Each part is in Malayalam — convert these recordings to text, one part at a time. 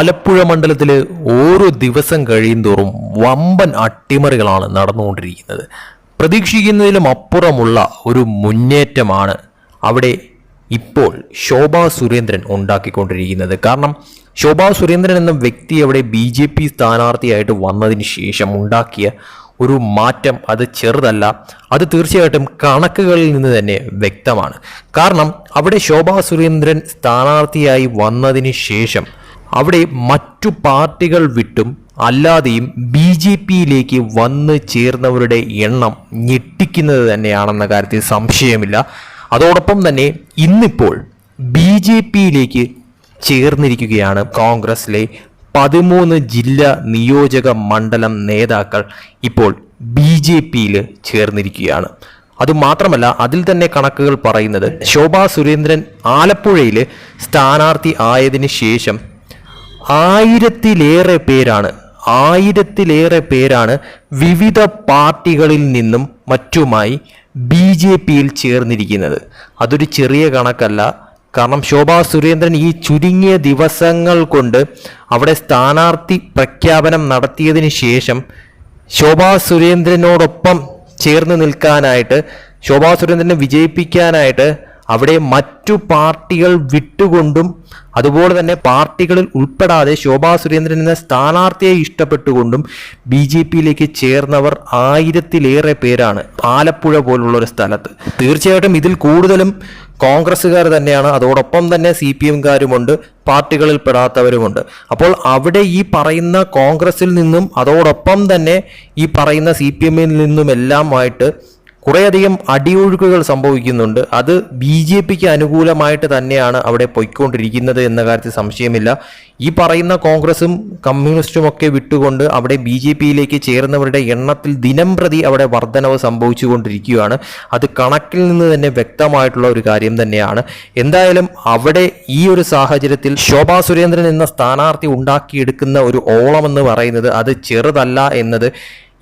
ആലപ്പുഴ മണ്ഡലത്തിൽ ഓരോ ദിവസം കഴിയുന്തോറും വമ്പൻ അട്ടിമറികളാണ് നടന്നുകൊണ്ടിരിക്കുന്നത്. പ്രതീക്ഷിക്കുന്നതിലും അപ്പുറമുള്ള ഒരു മുന്നേറ്റമാണ് അവിടെ ഇപ്പോൾ ശോഭാ സുരേന്ദ്രൻ ഉണ്ടാക്കിക്കൊണ്ടിരിക്കുന്നത്. കാരണം ശോഭാ സുരേന്ദ്രൻ എന്ന വ്യക്തി അവിടെ ബി ജെ പി സ്ഥാനാർത്ഥിയായിട്ട് വന്നതിന് ശേഷം ഉണ്ടാക്കിയ ഒരു മാറ്റം അത് ചെറുതല്ല അത് തീർച്ചയായിട്ടും കണക്കുകളിൽ നിന്ന് തന്നെ വ്യക്തമാണ്. കാരണം അവിടെ ശോഭാ സുരേന്ദ്രൻ സ്ഥാനാർത്ഥിയായി വന്നതിന് ശേഷം അവിടെ മറ്റു പാർട്ടികൾ വിട്ടും അല്ലാതെയും ബി ജെ പിയിലേക്ക് വന്ന് ചേർന്നവരുടെ എണ്ണം ഞെട്ടിക്കുന്നത് തന്നെയാണെന്ന കാര്യത്തിൽ സംശയമില്ല. അതോടൊപ്പം തന്നെ ഇന്നിപ്പോൾ ബി ജെ പിയിലേക്ക് ചേർന്നിരിക്കുകയാണ് കോൺഗ്രസിലെ പതിമൂന്ന് ജില്ലാ നിയോജക മണ്ഡലം നേതാക്കൾ ഇപ്പോൾ ബി ജെ പിയിൽ ചേർന്നിരിക്കുകയാണ്. അതുമാത്രമല്ല അതിൽ തന്നെ കണക്കുകൾ പറയുന്നത് ശോഭാ സുരേന്ദ്രൻ ആലപ്പുഴയിൽ സ്ഥാനാർത്ഥി ആയതിനു ശേഷം ആയിരത്തിലേറെ പേരാണ് ആയിരത്തിലേറെ പേരാണ് വിവിധ പാർട്ടികളിൽ നിന്നും മറ്റുമായി ബി ജെ പിയിൽ ചേർന്നിരിക്കുന്നത്. അതൊരു ചെറിയ കണക്കല്ല. കാരണം ശോഭാ സുരേന്ദ്രൻ ഈ ചുരുങ്ങിയ ദിവസങ്ങൾ കൊണ്ട് അവിടെ സ്ഥാനാർത്ഥി പ്രഖ്യാപനം നടത്തിയതിന് ശേഷം ശോഭാ സുരേന്ദ്രനോടൊപ്പം ചേർന്ന് നിൽക്കാനായിട്ട് ശോഭാ സുരേന്ദ്രനെ വിജയിപ്പിക്കാനായിട്ട് അവിടെ മറ്റു പാർട്ടികൾ വിട്ടുകൊണ്ടും അതുപോലെ തന്നെ പാർട്ടികളിൽ ഉൾപ്പെടാതെ ശോഭാ സുരേന്ദ്രൻ എന്ന സ്ഥാനാർത്ഥിയെ ഇഷ്ടപ്പെട്ടുകൊണ്ടും ബി ജെ പിയിലേക്ക് ചേർന്നവർ ആയിരത്തിലേറെ പേരാണ് ആലപ്പുഴ പോലുള്ള ഒരു സ്ഥലത്ത്. തീർച്ചയായിട്ടും ഇതിൽ കൂടുതലും കോൺഗ്രസ്സുകാർ തന്നെയാണ്. അതോടൊപ്പം തന്നെ സി പി എംകാരുമുണ്ട് പാർട്ടികളിൽ പെടാത്തവരുമുണ്ട്. അപ്പോൾ അവിടെ ഈ പറയുന്ന കോൺഗ്രസിൽ നിന്നും അതോടൊപ്പം തന്നെ ഈ പറയുന്ന സി പി എമ്മിൽ നിന്നുമെല്ലാമായിട്ട് കുറേയധികം അടിയൊഴുക്കുകൾ സംഭവിക്കുന്നുണ്ട്. അത് ബി ജെ പിക്ക് അനുകൂലമായിട്ട് തന്നെയാണ് അവിടെ പൊയ്ക്കൊണ്ടിരിക്കുന്നത് എന്ന കാര്യത്തിൽ സംശയമില്ല. ഈ പറയുന്ന കോൺഗ്രസും കമ്മ്യൂണിസ്റ്റും ഒക്കെ വിട്ടുകൊണ്ട് അവിടെ ബി ജെ പിയിലേക്ക് ചേർന്നവരുടെ എണ്ണത്തിൽ ദിനം പ്രതി അവിടെ വർധനവ് സംഭവിച്ചുകൊണ്ടിരിക്കുകയാണ്. അത് കണക്കിൽ നിന്ന് തന്നെ വ്യക്തമായിട്ടുള്ള ഒരു കാര്യം തന്നെയാണ്. എന്തായാലും അവിടെ ഈ ഒരു സാഹചര്യത്തിൽ ശോഭാ സുരേന്ദ്രൻ എന്ന സ്ഥാനാർത്ഥി ഉണ്ടാക്കിയെടുക്കുന്ന ഒരു ഓളമെന്ന് പറയുന്നത് അത് ചെറുതല്ല എന്നത്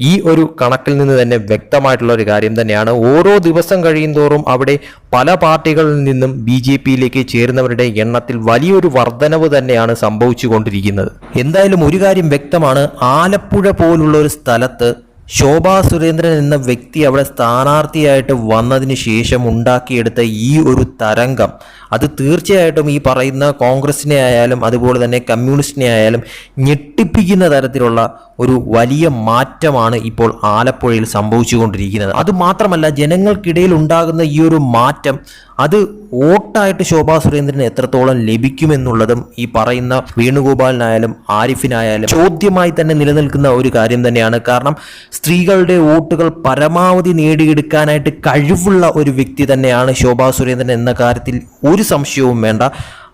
ഈ ഒരു കണക്കിൽ നിന്ന് തന്നെ വ്യക്തമായിട്ടുള്ള ഒരു കാര്യം തന്നെയാണ്. ഓരോ ദിവസം കഴിയുന്തോറും അവിടെ പല പാർട്ടികളിൽ നിന്നും ബി ജെ പിയിലേക്ക് ചേരുന്നവരുടെ എണ്ണത്തിൽ വലിയൊരു വർധനവ് തന്നെയാണ് സംഭവിച്ചുകൊണ്ടിരിക്കുന്നത്. എന്തായാലും ഒരു കാര്യം വ്യക്തമാണ്. ആലപ്പുഴ പോലുള്ള ഒരു സ്ഥലത്ത് ശോഭാ സുരേന്ദ്രൻ എന്ന വ്യക്തി അവിടെ സ്ഥാനാർത്ഥിയായിട്ട് വന്നതിന് ശേഷം ഉണ്ടാക്കിയെടുത്ത ഈ ഒരു തരംഗം. അത് തീർച്ചയായിട്ടും ഈ പറയുന്ന കോൺഗ്രസിനെ ആയാലും അതുപോലെ തന്നെ കമ്മ്യൂണിസ്റ്റിനെ ആയാലും ഞെട്ടിപ്പിക്കുന്ന തരത്തിലുള്ള ഒരു വലിയ മാറ്റമാണ് ഇപ്പോൾ ആലപ്പുഴയിൽ സംഭവിച്ചുകൊണ്ടിരിക്കുന്നത്. അതുമാത്രമല്ല ജനങ്ങൾക്കിടയിൽ ഉണ്ടാകുന്ന ഈ ഒരു മാറ്റം അത് വോട്ടായിട്ട് ശോഭാ സുരേന്ദ്രന് എത്രത്തോളം ലഭിക്കുമെന്നുള്ളതും ഈ പറയുന്ന വേണുഗോപാലിനായാലും ആരിഫിനായാലും ചോദ്യമായി തന്നെ നിലനിൽക്കുന്ന ഒരു കാര്യം തന്നെയാണ്. കാരണം സ്ത്രീകളുടെ വോട്ടുകൾ പരമാവധി നേടിയെടുക്കാനായിട്ട് കഴിവുള്ള ഒരു വ്യക്തി തന്നെയാണ് ശോഭാ സുരേന്ദ്രൻ എന്ന കാര്യത്തിൽ ഒരു സംശയവും വേണ്ട.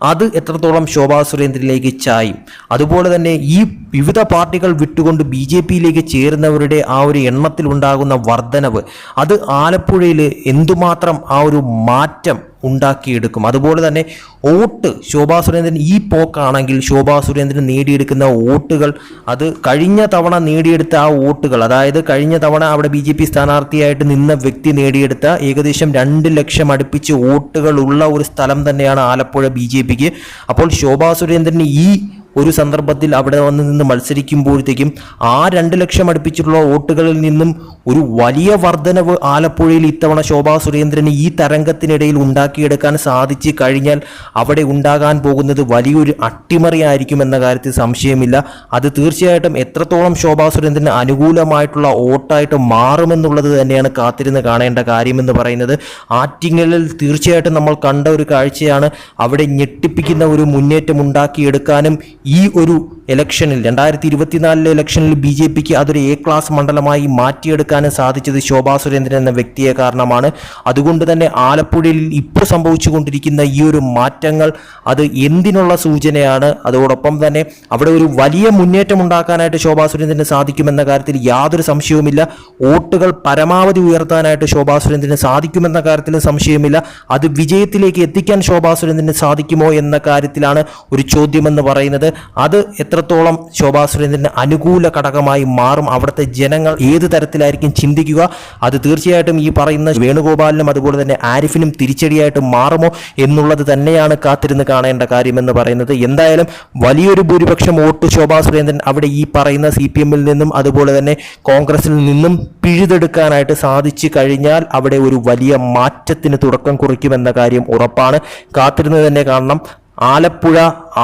അത് എത്രത്തോളം ശോഭാ സുരേന്ദ്രനിലേക്ക് ചായും. അതുപോലെ തന്നെ ഈ വിവിധ പാർട്ടികൾ വിട്ടുകൊണ്ട് ബി ജെ പിയിലേക്ക് ചേരുന്നവരുടെ ആ ഒരു എണ്ണത്തിൽ ഉണ്ടാകുന്ന വർധനവ് അത് ആലപ്പുഴയിൽ എന്തുമാത്രം ആ ഒരു മാറ്റം ഉണ്ടാക്കിയെടുക്കും. അതുപോലെ തന്നെ വോട്ട് ശോഭാ സുരേന്ദ്രൻ ഈ പോക്കാണെങ്കിൽ ശോഭാ സുരേന്ദ്രൻ നേടിയെടുക്കുന്ന വോട്ടുകൾ അത് കഴിഞ്ഞ തവണ നേടിയെടുത്ത ആ വോട്ടുകൾ അതായത് കഴിഞ്ഞ തവണ അവിടെ ബി ജെ പി സ്ഥാനാർത്ഥിയായിട്ട് നിന്ന വ്യക്തി നേടിയെടുത്ത ഏകദേശം രണ്ട് ലക്ഷം അടുപ്പിച്ച് വോട്ടുകൾ ഉള്ള ഒരു സ്ഥലം തന്നെയാണ് ആലപ്പുഴ ബി ജെ പിക്ക്. അപ്പോൾ ശോഭാ സുരേന്ദ്രന് ഈ ഒരു സന്ദർഭത്തിൽ അവിടെ വന്ന് നിന്ന് മത്സരിക്കുമ്പോഴത്തേക്കും ആ രണ്ട് ലക്ഷം അടുപ്പിച്ചിട്ടുള്ള വോട്ടുകളിൽ നിന്നും ഒരു വലിയ വർധനവ് ആലപ്പുഴയിൽ ഇത്തവണ ശോഭാ സുരേന്ദ്രന് ഈ തരംഗത്തിനിടയിൽ ഉണ്ടാക്കിയെടുക്കാൻ സാധിച്ചു കഴിഞ്ഞാൽ അവിടെ ഉണ്ടാകാൻ പോകുന്നത് വലിയൊരു അട്ടിമറിയായിരിക്കും എന്ന കാര്യത്തിൽ സംശയമില്ല. അത് തീർച്ചയായിട്ടും എത്രത്തോളം ശോഭാ സുരേന്ദ്രന് അനുകൂലമായിട്ടുള്ള വോട്ടായിട്ട് മാറുമെന്നുള്ളത് തന്നെയാണ് കാത്തിരുന്ന് കാണേണ്ട കാര്യമെന്ന് പറയുന്നത്. ആറ്റിങ്ങലിൽ തീർച്ചയായിട്ടും നമ്മൾ കണ്ട ഒരു കാഴ്ചയാണ്. അവിടെ ഞെട്ടിപ്പിക്കുന്ന ഒരു മുന്നേറ്റം ഉണ്ടാക്കിയെടുക്കാനും ഈ ഒരു ഇലക്ഷനിൽ രണ്ടായിരത്തി ഇരുപത്തിനാലിലെ ഇലക്ഷനിൽ ബി ജെ പിക്ക് അതൊരു എ ക്ലാസ് മണ്ഡലമായി മാറ്റിയെടുക്കാനും സാധിച്ചത് ശോഭാ സുരേന്ദ്രൻ എന്ന വ്യക്തിയെ കാരണമാണ്. അതുകൊണ്ട് തന്നെ ആലപ്പുഴയിൽ ഇപ്പോൾ സംഭവിച്ചുകൊണ്ടിരിക്കുന്ന ഈ ഒരു മാറ്റങ്ങൾ അത് എന്തിനുള്ള സൂചനയാണ്? അതോടൊപ്പം തന്നെ അവിടെ ഒരു വലിയ മുന്നേറ്റം ഉണ്ടാക്കാനായിട്ട് ശോഭാ സുരേന്ദ്രന് സാധിക്കുമെന്ന കാര്യത്തിൽ യാതൊരു സംശയവുമില്ല. വോട്ടുകൾ പരമാവധി ഉയർത്താനായിട്ട് ശോഭാ സുരേന്ദ്രന് സാധിക്കുമെന്ന കാര്യത്തിൽ സംശയമില്ല അത് വിജയത്തിലേക്ക് എത്തിക്കാൻ ശോഭാ സുരേന്ദ്രന് സാധിക്കുമോ എന്ന കാര്യത്തിലാണ് ഒരു ചോദ്യമെന്ന് പറയുന്നത്. അത് എത്രത്തോളം ശോഭാ സുരേന്ദ്രന് അനുകൂല ഘടകമായി മാറും അവിടുത്തെ ജനങ്ങൾ ഏത് തരത്തിലായിരിക്കും ചിന്തിക്കുക അത് തീർച്ചയായിട്ടും ഈ പറയുന്ന വേണുഗോപാലിനും അതുപോലെ തന്നെ ആരിഫിനും തിരിച്ചടിയായിട്ട് മാറുമോ എന്നുള്ളത് തന്നെയാണ് കാത്തിരുന്ന് കാണേണ്ട കാര്യമെന്ന് പറയുന്നത്. എന്തായാലും വലിയൊരു ഭൂരിപക്ഷം വോട്ട് ശോഭാ സുരേന്ദ്രൻ അവിടെ ഈ പറയുന്ന സി പി എമ്മിൽ നിന്നും അതുപോലെ തന്നെ കോൺഗ്രസിൽ നിന്നും പിഴുതെടുക്കാനായിട്ട് സാധിച്ചു കഴിഞ്ഞാൽ അവിടെ ഒരു വലിയ മാറ്റത്തിന് തുടക്കം കുറിക്കുമെന്ന കാര്യം ഉറപ്പാണ്. കാത്തിരുന്ന് തന്നെ കാണണം. ആലപ്പുഴ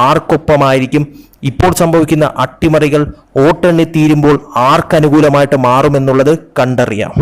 ആർക്കൊപ്പമായിരിക്കും. ഇപ്പോൾ സംഭവിക്കുന്ന അട്ടിമറികൾ വോട്ടെണ്ണി തീരുമ്പോൾ ആർക്കനുകൂലമായിട്ട് മാറുമെന്നുള്ളത് കണ്ടറിയാം.